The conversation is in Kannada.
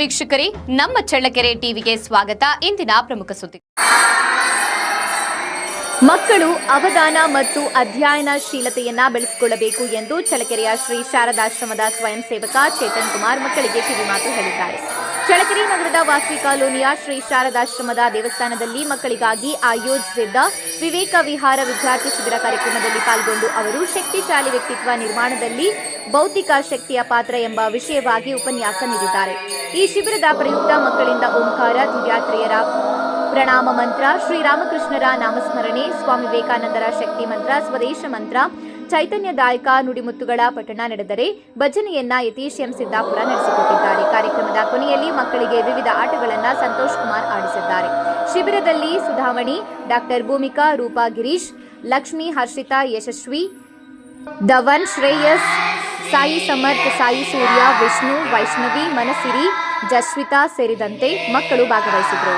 ವೀಕ್ಷಕರೇ, ನಮ್ಮ ಚಳ್ಳಕೆರೆ ಟಿವಿಗೆ ಸ್ವಾಗತ. ಇಂದಿನ ಪ್ರಮುಖ ಸುದ್ದಿ ಮಕ್ಕಳು ಅವಧಾನ ಮತ್ತು ಅಧ್ಯಯನಶೀಲತೆಯನ್ನ ಬೆಳೆಸಿಕೊಳ್ಳಬೇಕು ಎಂದು ಚಳ್ಳಕೆರೆಯ ಶ್ರೀ ಶಾರದಾಶ್ರಮದ ಸ್ವಯಂ ಸೇವಕ ಚೇತನ್ ಕುಮಾರ್ ಮಕ್ಕಳಿಗೆ ಕಿವಿಮಾತು ಹೇಳಿದ್ದಾರೆ. ಚಳ್ಳಕೆರೆ ನಗರದ ವಾಸವಿ ಕಾಲೋನಿಯ ಶ್ರೀ ಶಾರದಾಶ್ರಮದ ದೇವಸ್ಥಾನದಲ್ಲಿ ಮಕ್ಕಳಿಗಾಗಿ ಆಯೋಜಿಸಿದ್ದ ವಿವೇಕ ವಿಹಾರ ವಿದ್ಯಾರ್ಥಿ ಶಿಬಿರ ಕಾರ್ಯಕ್ರಮದಲ್ಲಿ ಪಾಲ್ಗೊಂಡು ಅವರು ಶಕ್ತಿಶಾಲಿ ವ್ಯಕ್ತಿತ್ವ ನಿರ್ಮಾಣದಲ್ಲಿ ಬೌದ್ಧಿಕ ಶಕ್ತಿಯ ಪಾತ್ರ ಎಂಬ ವಿಷಯವಾಗಿ ಉಪನ್ಯಾಸ ನೀಡಿದ್ದಾರೆ. ಈ ಶಿಬಿರದ ಪ್ರಯುಕ್ತ ಮಕ್ಕಳಿಂದ ಓಂಕಾರ ದಿವ್ಯಾತ್ರೆಯರ ಪ್ರಣಾಮ ಮಂತ್ರ, ಶ್ರೀರಾಮಕೃಷ್ಣರ ನಾಮಸ್ಮರಣೆ, ಸ್ವಾಮಿ ವಿವೇಕಾನಂದರ ಶಕ್ತಿ ಮಂತ್ರ, ಸ್ವದೇಶ ಮಂತ್ರ, ಚೈತನ್ಯದಾಯಕ ನುಡಿಮುತ್ತುಗಳ ಪಠಣ ನಡೆದರೆ ಭಜನೆಯನ್ನ ಯತೀಶ್ ಎಂ ಸಿದ್ದಾಪುರ ನಡೆಸಿಕೊಟ್ಟಿದ್ದಾರೆ. ಕಾರ್ಯಕ್ರಮದ ಕೊನೆಯಲ್ಲಿ ಮಕ್ಕಳಿಗೆ ವಿವಿಧ ಆಟಗಳನ್ನು ಸಂತೋಷ್ ಕುಮಾರ್ ಆಡಿಸಿದ್ದಾರೆ. ಶಿಬಿರದಲ್ಲಿ ಸುಧಾಮಣಿ, ಡಾಕ್ಟರ್ ಭೂಮಿಕಾ, ರೂಪಾ ಗಿರೀಶ್, ಲಕ್ಷ್ಮಿ, ಹರ್ಷಿತಾ, ಯಶಸ್ವಿ, ಧವನ್, ಶ್ರೇಯಸ್ ಸಾಯಿ ಸಮರ್ಥ್ ಸಾಯಿ ಸೂರ್ಯ ವಿಷ್ಣು ವೈಷ್ಣವಿ ಮನಸಿರಿ ಜಸ್ವಿತಾ ಸೇರಿದಂತೆ ಮಕ್ಕಳು ಭಾಗವಹಿಸಿದರು.